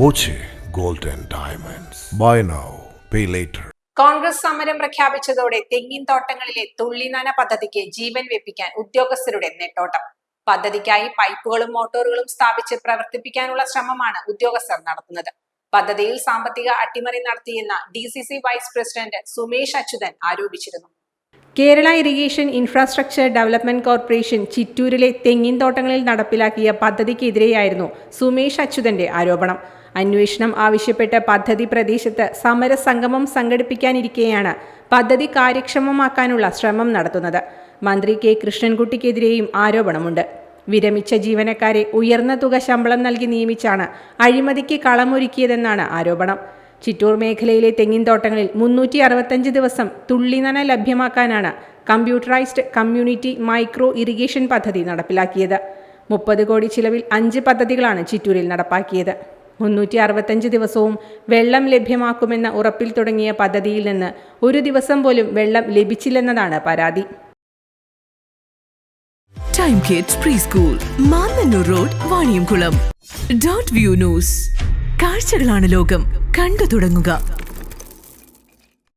Boche gold and Diamonds. Buy now, pay later. Congress സമരം പ്രഖ്യാപിച്ചതോടെ തെങ്ങിൻ തോട്ടങ്ങളിലെ തുള്ളിനന പദ്ധതിക്ക് ജീവൻ വെപ്പിക്കാൻ ഉദ്യോഗസ്ഥരുടെ നെട്ടോട്ടം പദ്ധതിക്കായി പൈപ്പുകളും മോട്ടോറുകളും സ്ഥാപിച്ച് പ്രവർത്തിപ്പിക്കാനുള്ള ശ്രമമാണ് ഉദ്യോഗസ്ഥർ നടത്തുന്നത് പദ്ധതിയിൽ സാമ്പത്തിക അട്ടിമറി നടത്തിയെന്ന D C C vice president Sumesh Achuthan ആരോപിച്ചിരുന്നു Kerala irrigation infrastructure development corporation ചിറ്റൂരിലെ തെങ്ങിൻ തോട്ടങ്ങളിൽ നടപ്പിലാക്കിയ പദ്ധതിക്കെതിരെയായിരുന്നു സുമേഷ് അച്യുതന്റെ ആരോപണം അന്വേഷണം ആവശ്യപ്പെട്ട് പദ്ധതി പ്രദേശത്ത് സമരസംഗമം സംഘടിപ്പിക്കാനിരിക്കെയാണ് പദ്ധതി കാര്യക്ഷമമാക്കാനുള്ള ശ്രമം നടത്തുന്നത്. മന്ത്രി കെ. കൃഷ്ണൻകുട്ടിക്കെതിരെയും ആരോപണമുണ്ട്. വിരമിച്ച ജീവനക്കാരെ ഉയർന്ന തുക ശമ്പളം നൽകി നിയമിച്ചാണ് അഴിമതിക്ക് കളമൊരുക്കിയതെന്നാണ് ആരോപണം. ചിറ്റൂർ മേഖലയിലെ തെങ്ങിൻതോട്ടങ്ങളിൽ മുന്നൂറ്റി അറുപത്തഞ്ച് ദിവസം തുള്ളിനന ലഭ്യമാക്കാനാണ് കമ്പ്യൂട്ടറൈസ്ഡ് കമ്മ്യൂണിറ്റി മൈക്രോ ഇറിഗേഷൻ പദ്ധതി നടപ്പിലാക്കിയത്. മുപ്പത് കോടി ചിലവിൽ അഞ്ച് പദ്ധതികളാണ് ചിറ്റൂരിൽ നടപ്പാക്കിയത്. മുന്നൂറ്റി അറുപത്തഞ്ച് ദിവസവും വെള്ളം ലഭ്യമാക്കുമെന്ന ഉറപ്പിൽ തുടങ്ങിയ പദ്ധതിയിൽ നിന്ന് ഒരു ദിവസം പോലും വെള്ളം ലഭിച്ചില്ലെന്നതാണ് പരാതി. Time kids pre school road Vaniyamkulam view news കാഴ്ചകളാണ് ലോകം. കണ്ടു തുടങ്ങുക.